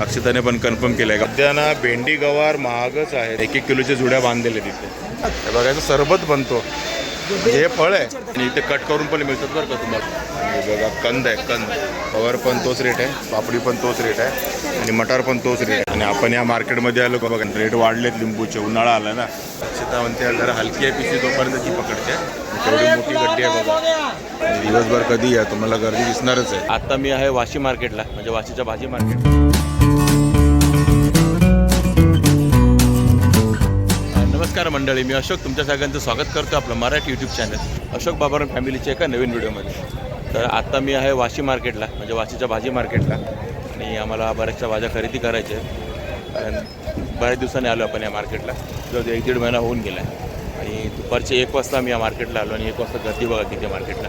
अक्षताने पण कन्फर्म केलंय. सध्याना भेंडी गवार महागच आहे एक एक किलोच्या जुड्या बांधलेल्या तिथे हे बघायचं सरबत बनतो. हे फळ आहे. आणि इथे कट करून पण मिळतात बरं का तुम्हाला. बघा कंद आहे कंद. पवार पण तोच रेट आहे. पापडी पण तोच रेट आहे. आणि मटार पण तोच रेट आहे. आणि आपण या मार्केटमध्ये आलो का बघा रेट वाढलेत लिंबूचे. उन्हाळा आला ना. अक्षता म्हणते जरा हलकी आहे पिशवी तोपर्यंत ती पकडते. तेवढी मोठी गड्डी आहे बघा. दिवसभर कधी या? तुम्हाला गर्दी दिसणारच आहे. आता मी आहे वाशी मार्केटला म्हणजे वाशीच्या भाजी मार्केट नमस्कार मंडळी मी अशोक तुमच्या सगळ्यांचं स्वागत करतो आपलं मराठी यूट्यूब चॅनल अशोक बाबाराव फॅमिलीच्या एका नवीन व्हिडिओमध्ये तर आत्ता मी आहे वाशी मार्केटला म्हणजे वाशीच्या भाजी मार्केटला आणि आम्हाला बऱ्याचशा भाज्या खरेदी करायच्या आहेत. कारण बऱ्याच दिवसांनी आलो आपण या मार्केटला जवळ एक दीड महिना होऊन गेला आहे आणि दुपारचे एक वाजता मी या मार्केटला आलो आणि एक वाजता गर्दी बघा तिथे मार्केटला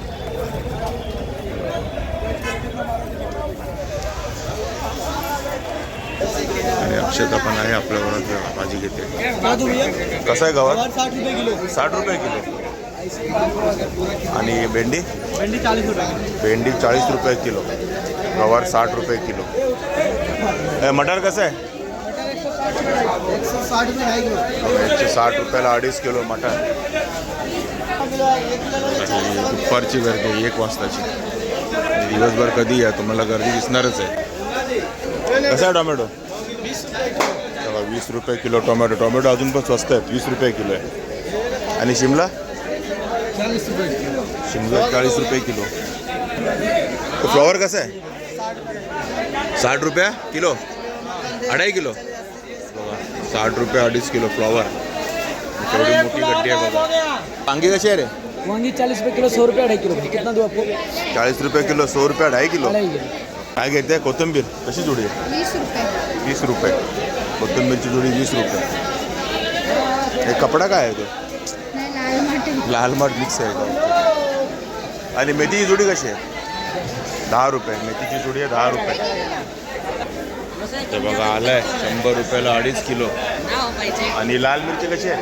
आणि अक्षता पण आहे आपल्याबरोबर भाजी घेते. कसं आहे गावात साठ रुपये किलो. साठ रुपये किलो. आणि भेंडी? भेंडी चालीस रुपये. भेंडी चाळीस रुपये किलो. गवार साठ रुपये किलो. मटार कसं आहे? एकशे साठ रुपयाला अडीच किलो मटार. आणि दुपारची गर्दी एक वाजताची. दिवसभर कधी या तुम्हाला गर्दी दिसणारच आहे. कसं आहे टोमॅटो? बघा वीस रुपये किलो टोमॅटो. टोमॅटो अजून पण स्वस्त आहेत वीस रुपये किलो आहे. आणि शिमला? चालीस रुपये किलो शिमला चाळीस रुपये किलो. फ्लॉवर कसं आहे? साठ रुपया किलो? अडाई किलो? बघा साठ रुपये अडीच किलो फ्लॉवर. मोठी गड्डी आहे बघा. वांगी कशी आहे रे? वांगी चालीस रुपये किलो सौ रुपये ढाई किलो. कितना दो आपको? चाळीस रुपये किलो सौ रुपये अढाई किलो. अढ़ाई किलो. काय घेते कोथिंबीर. कशी जोडी आहे? वीस रुपये. वीस रुपये. कोथिंबीरची जोडी वीस रुपये. हे कपडा काय आहे तो? लाल माठ मिक्स आहे का? आणि मेथीची जोडी कशी आहे? दहा रुपये. मेथीची जोडी आहे दहा रुपये. ते बघा आलाय. शंभर रुपयाला अडीच किलो. आणि लाल मिरची कशी आहे?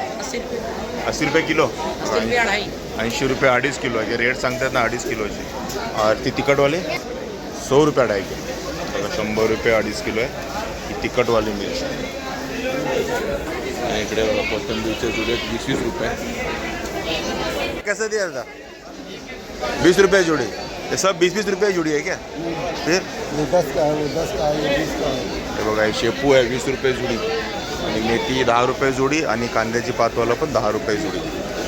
अस्सी रुपये. किलो. ऐंशी रुपये अडीच किलो आहे. रेट सांगतात ना अडीच किलोची. ती तिखटवाली? सौ रुपये अढाई किलो. बघा शंभर रुपये अडीच किलो आहे. तिखटवाली मिरची. आणि इकडे बघा कोथिंबीरचे जुडे वीस वीस रुपये. कैसे दिया था बीस रुपये जोड़ी. ये सब बीस बीस रुपये जोड़ी है क्या? फिर? वो दस का है वो दस का है बीस का है हे बघा हे शेपू आहे वीस रुपये जुडी. आणि मेथी दहा रुपये जोडी आणि कांद्याची पातवाला पण दहा रुपये जोडी.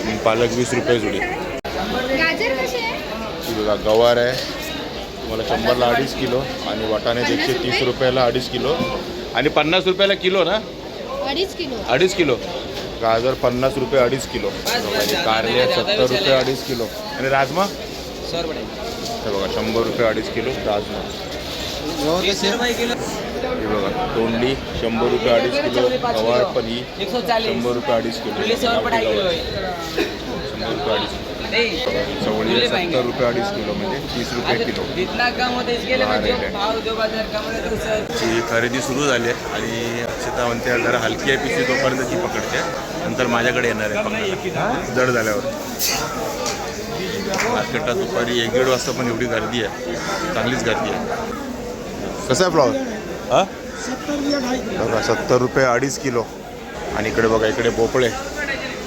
आणि पालक वीस रुपये जोडी. गाजर कसे आहे? ही बघा गवार आहे. तुम्हाला शंभरला अडीच किलो आणि वाटाणे एकशे तीस रुपयाला अडीच किलो. आणि पन्नास रुपयाला किलो ना? अडीच किलो. अडीच किलो. गाजर पन्नास रुपये अडीच किलो. आणि कारले सत्तर रुपये अडीच किलो. आणि राजमा? हे बघा शंभर रुपये अडीच किलो राजमा. हे बघा तोंडी शंभर रुपये अडीच किलो गवार ही चालीस शंभर रुपये अडीच किलो. शंभर रुपये अडीच किलो. चवळी सत्तर रुपये अडीच किलो म्हणजे तीस रुपये किलो. जितना कम होता इसके लिए मैं जो रेट। भाव दो बाजार कम होता तो सर ची खरेदी सुरू झाली आहे आणि अक्षता म्हणते जरा हलकी आहे पिशवी तोपर्यंत ती पकडते. नंतर माझ्याकडे येणार आहे जड झाल्यावर. मार्केटात दुपारी एक दीड वाजता पण एवढी गर्दी आहे. चांगलीच गर्दी आहे. कसं आहे फ्लॉवर? हां? बघा सत्तर रुपये अडीच किलो. आणि इकडे बघा इकडे भोपळे.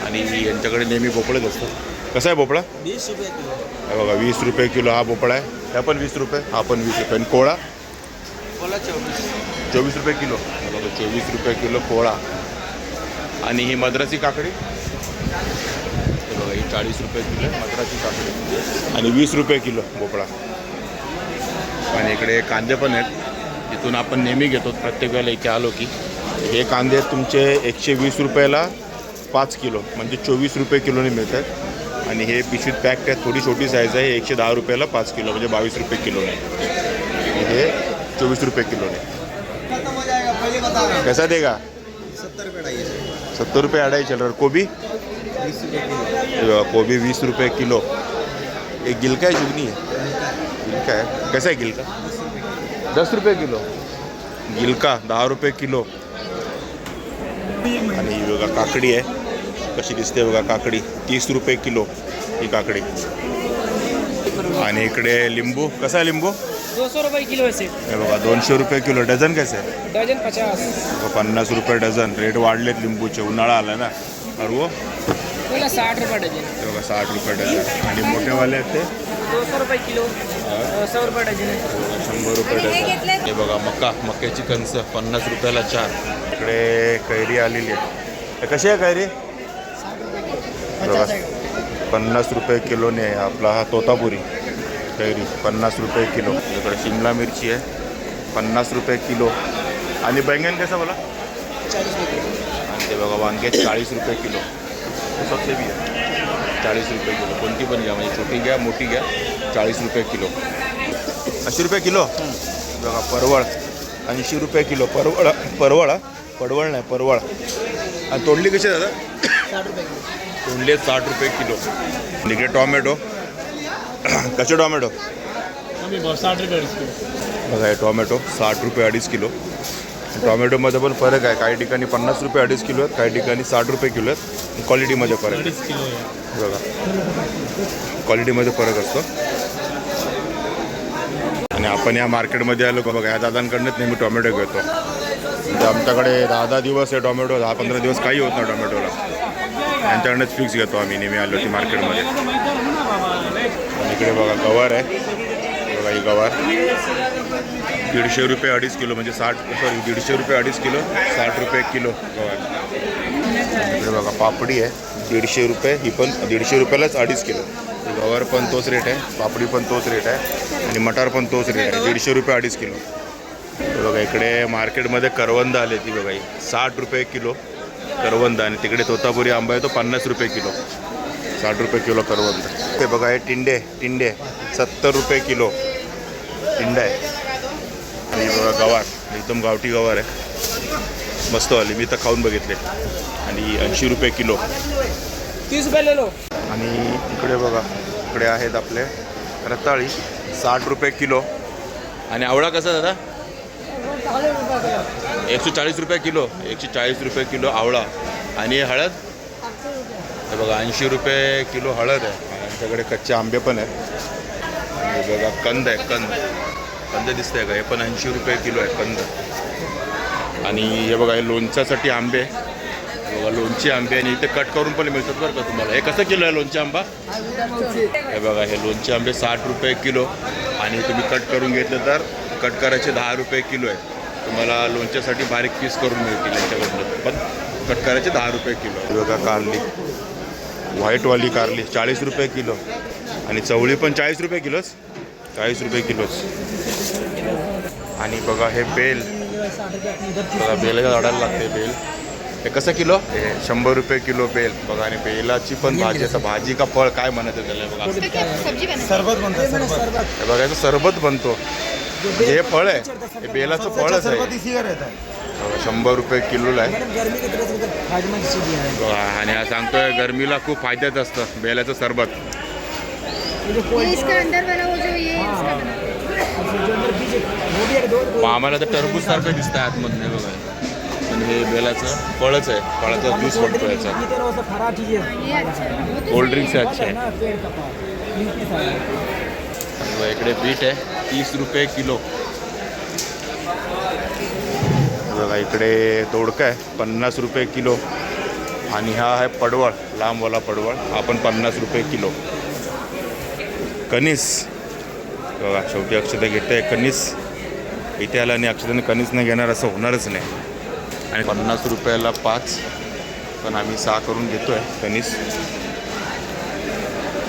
आणि यांच्याकडे नेहमी भोपळेच असतात. कसं आहे भोपळा? बीस रुपये किलो. हे बघा वीस रुपये किलो हा भोपळा आहे. ह्या पण वीस रुपये हा पण वीस रुपये. आणि कोळा? बोला चौबीस चोवीस रुपये किलो. हे बघा चोवीस रुपये किलो पोळा आणि ही मद्रासी काकडी? हे बघा ही चाळीस रुपये किलो आहे, मद्रासी काकडी. आणि वीस रुपये किलो भोपळा. आणि इकडे कांदे पण आहेत. जिथून आपण नेहमी घेतो प्रत्येक वेळेला इथे आलो की. हे कांदे तुमचे एकशे वीस रुपयाला पाच किलो म्हणजे चोवीस रुपये किलोने मिळतात. आणि हे पिशवीत पॅक आहे थोडी छोटी साईज आहे एकशे दहा रुपयाला पाच किलो म्हणजे बावीस रुपये किलोने. आणि हे चोवीस रुपये किलोने. कसा हो देगा? सत्तर रुपये सत्तर रुपये अढ़ाई चल कोबी वीस रुपये किलो. एक गिलका आहे जुगनी. गिलका आहे. कसा आहे गिलका? दस रुपये किलो. गिलका दहा रुपये किलो. आणि ही बघा काकडी आहे. कशी दिसते बघा काकडी. तीस रुपये किलो ही काकडी. आणि इकडे लिंबू. कसा आहे लिंबू? दो सौ रुपये किलो है हे बघा दोनशे रुपये किलो. डझन कसे आहे डजन पचास. बघा, पन्नास रुपये डझन. रेट वाढलेत लिंबूचे. उन्हाळा आला ना. अरे वो बोला साठ रुपये डजन हे बघा साठ रुपये डझन. आणि मोठेवाले आहेत ते? दो सौ रुपये किलो. सौ रुपये है शंभर रुपये डझन. हे बघा मका मक्याची कणस. पन्नास रुपयाला चार. इकडे कैरी आलेली आहे. हे कशी आहे कैरी? बघा. पन्नास रुपये किलोने आहे आपला हा तोतापुरी. कैरी पन्नास रुपये किलो. इकडे शिमला मिरची आहे. पन्नास रुपये किलो. आणि बैंगन कसं बोला? आणि ते बघा वांगे चाळीस रुपये किलो. सबसे बी आहे. चाळीस रुपये किलो. कोणती पण घ्या म्हणजे छोटी घ्या मोठी घ्या चाळीस रुपये किलो. ऐंशी रुपये किलो? बघा परवळ. ऐंशी रुपये किलो. परवळ परवळ? पडवळ नाही परवळ. आणि तोंडली कशी आहे दादा? तोंडली साठ रुपये किलो. इकडे टॉमॅटो। कसे टॉमॅटो? साठ रुपये बघा हे टॉमॅटो साठ रुपये अडीच किलो. टॉमॅटोमध्ये पण फरक आहे. काही ठिकाणी पन्नास रुपये अडीच किलो आहेत काही ठिकाणी साठ रुपये किलो आहेत. क्वालिटीमध्ये फरक आहे. किलो है बघा. क्वालिटीमध्ये फरक असतो. आणि आपण या मार्केटमध्ये आलो का बघा या दादांकडनंच नेहमी टोमॅटो घेतो. म्हणजे आमच्याकडे दहा दहा दिवस आहे टोमॅटो दहा पंधरा दिवस काही होत नाही टोमॅटोला. यांच्याकडनंच फिक्स घेतो आम्ही नेहमी आलो ती मार्केटमध्ये इकडे बघा गवार आहे. बघा ही गवार. दीडशे रुपये अडीच किलो म्हणजे साठ सॉरी दीडशे रुपये अडीच किलो साठ रुपये किलो गवार. इकडे बघा पापडी आहे दीडशे रुपये ही पण दीडशे रुपयालाच अडीच किलो. गवार पण तोच रेट आहे पापडी पण तोच रेट आहे आणि मटार पण तोच रेट आहे दीडशे रुपये अडीच किलो. बघा इकडे मार्केटमध्ये करवंद आले ती बघा ही. साठ रुपये किलो. करवंद आणि तिकडे तोतापुरी आंबा आहे तो पन्नास रुपये किलो. साठ रुपये किलो करवंद. ते बघा हे टिंडे टिंडे. सत्तर रुपये किलो. टिंडा आहे. आणि हे बघा गवार. एकदम गावठी गवार आहे. मस्त आली. मी तर खाऊन बघितले. आणि ऐंशी रुपये किलो. तीस रुपये ले लो आणि इकडे बघा इकडे आहेत आपले रताळी. साठ रुपये किलो. आणि आवळा कसा दादा? एकशे चाळीस रुपये किलो एकशे चाळीस रुपये किलो आवळा आणि हळद. हे बघा ऐंशी रुपये किलो हळद आहे. आमच्याकडे कच्चे आंबे पण आहेत. आणि हे बघा कंद आहे कंद. कंद दिसतंय का? हे पण ऐंशी रुपये किलो आहे कंद. आणि हे बघा हे लोणच्यासाठी आंबे. बघा लोणचे आंबे आणि इथे कट करून पण मिळतात बरं का तुम्हाला. हे कसं किलो आहे लोणचे आंबा? हे बघा हे लोणचे आंबे साठ रुपये किलो. आणि तुम्ही कट करून घेतलं तर कट करायचे दहा रुपये किलो आहे. तुम्हाला लोणच्यासाठी बारीक पीस करून मिळतील यांच्याकडनं पण कट करायचे दहा रुपये किलो. हे बघा कारली. व्हाईटवाली कारली चाळीस रुपये किलो. आणि चवळी पण चाळीस रुपये किलोच. चाळीस रुपये किलोच. आणि बघा हे बेल. बघा बेलाच्या झाडाला लागते बेल. हे कसं किलो? हे शंभर रुपये किलो बेल. बघा आणि बेलाची पण भाजी आता भाजी का फळ काय म्हणायचं त्याला बघा. सरबत बनता है सरबत. हे बघा याचं सरबत बनतो. हे फळ आहे. हे बेलाचं फळच सरबत आहे. है शंभर रुपये किलोला आहे. है आणि हा सांगतोय गरमीला खूप फायद्यात असतं बेलाचं सरबत. ये इसका अंदर वाला वो जो ये उसका बना जो अंदर बीज वो भी एक दो मग आम्हाला तर टरबूज सारखं दिसतं आतमधून हे बघा. पण हे बेलाचं फळच आहे फळाचा ज्यूस बनतो याचा. कोल्ड ड्रिंक्स अच्छे आहे। आणि इकडे बीट आहे. तीस रुपये किलो. बघा इकडे दोडका आहे पन्नास रुपये किलो. आणि हा आहे पडवळ लांबवाला पडवळ. हा पण पन्नास रुपये किलो. कणीस. बघा शेवटी अक्षता घेते आहे कणीस. इथे आला आणि अक्षताने कनिस नाही घेणार असं होणारच नाही. आणि पन्नास रुपयाला पाच. पण आम्ही सहा करून घेतो आहे कनिस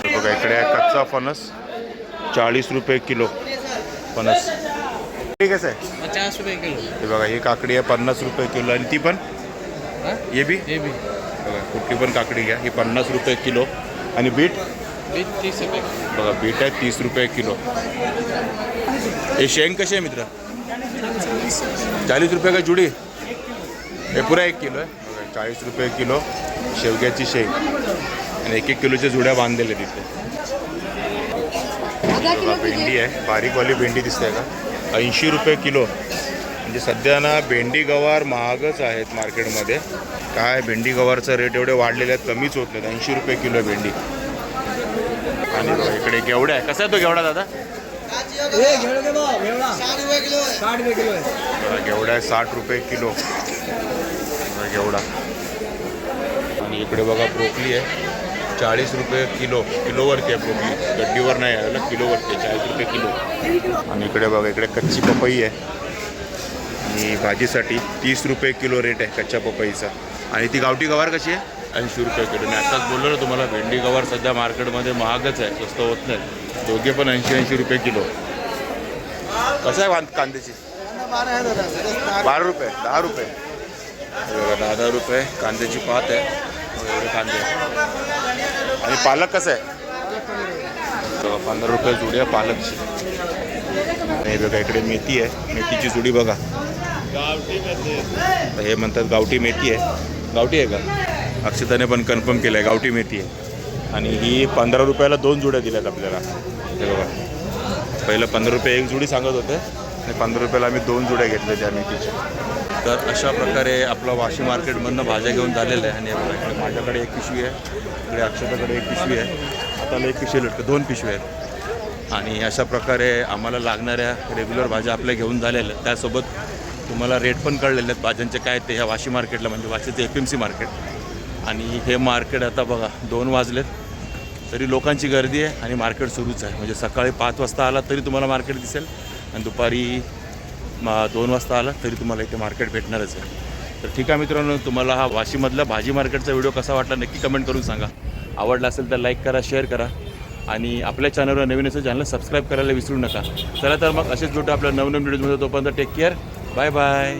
बघा इकडे आहे कच्चा फणस. चाळीस रुपये किलो. फणस ठीक आहे? पचास रुपये किलो. हे बघा ही काकडी आहे पन्नास रुपये किलो. आणि ती पण? हा? ये बी? ये भी बघा कुठली पण काकडी घ्या. ही पन्नास रुपये किलो. आणि बीट? बीस तीस रुपये. बघा बीट आहे तीस रुपये किलो. हे शेंग कशी आहे मित्र? चाळीस रुपये का जुडी? हे पुरा एक किलो आहे. बघा चाळीस रुपये किलो शेवग्याची शेंग. आणि एक एक किलोच्या जुड्या बांधलेल्या तिथे. बघा भेंडी आहे. बारीकवाली भेंडी दिसते का? ऐंशी रुपये किलो. म्हणजे सध्या ना भेंडी गवार महागच आहेत मार्केटमध्ये. काय भेंडी गवारचा रेट एवढे वाढलेले आहेत कमीच होत नाहीत. ऐंशी रुपये किलो आहे भेंडी. आणि इकडे गेवडा आहे. कसा आहे तो गेवडा दादा? घेवड़ा आहे. साठ रुपये किलो. घेवडा. आणि इकडे बघा ब्रोकली आहे. चाळीस रुपये किलो किलोवरती आहे पोपी गड्डीवर नाही आहे किलोवरती आहे चाळीस रुपये किलो. आणि इकडे बघा इकडे कच्ची पपई आहे. आणि भाजीसाठी तीस रुपये किलो रेट आहे कच्च्या पपईचा. आणि ती गावठी गवार कशी आहे? ऐंशी रुपये किलो. मी आत्ताच बोललो ना तुम्हाला भेंडी गवार सध्या मार्केटमध्ये महागच आहे स्वस्त होत नाही. दोघे पण ऐंशी ऐंशी रुपये किलो. कसं आहे कांद्याची? बारा रुपये दहा रुपये. दहा दहा रुपये कांद्याची पात आहे. एवढे कांदे. आणि पालक कसं आहे? पंधरा रुपये जुडी आहे पालकची. आणि हे बघा इकडे मेथी आहे. मेथीची जुडी बघा. हे म्हणतात गावठी मेथी आहे. गावठी आहे का? अक्षताने पण कन्फर्म केलं आहे गावठी मेथी आहे. आणि ही पंधरा रुपयाला दोन जुड्या दिल्यात आपल्याला. हे बघा. पहिलं पंधरा रुपये एक जुडी सांगत होते. आणि पंधरा रुपयाला आम्ही दोन जुड्या घेतल्या त्या मेथीच्या. तर अशा प्रकारे आपलं वाशी मार्केटमधनं भाज्या घेऊन झालेलं आहे. आणि आपल्याकडे इकडे माझ्याकडे एक पिशवी आहे. इकडे अक्षताकडे एक पिशवी आहे. हाताला एक पिशवी लटकं दोन पिशवी आहेत. आणि अशा प्रकारे आम्हाला लागणाऱ्या रेग्युलर भाज्या आपल्या घेऊन झालेल्या आहेत. त्यासोबत तुम्हाला रेट पण कळलेले आहेत. भाज्यांचे काय ते ह्या वाशी मार्केटला म्हणजे वाशीचं एफ एम सी मार्केट आणि हे मार्केट आता बघा दोन वाजलेत. तरी लोकांची गर्दी आहे आणि मार्केट सुरूच आहे. म्हणजे सकाळी पाच वाजता आला तरी तुम्हाला मार्केट दिसेल. आणि दुपारी मग दोन वाजता आला तरी तुम्हाला इथे मार्केट भेटणारच आहे. तर ठीक आहे मित्रांनो तुम्हाला हा वाशीमधला भाजी मार्केटचा व्हिडिओ कसा वाटला नक्की कमेंट करून सांगा. आवडला असेल तर लाईक करा शेअर करा. आणि आपल्या चॅनलवर नवीन असेल चॅनल सबस्क्राईब करायला विसरू नका. चला तर मग असेच भेटू आपल्या नवनवीन व्हिडिओमध्ये तोपर्यंत टेक केअर बाय बाय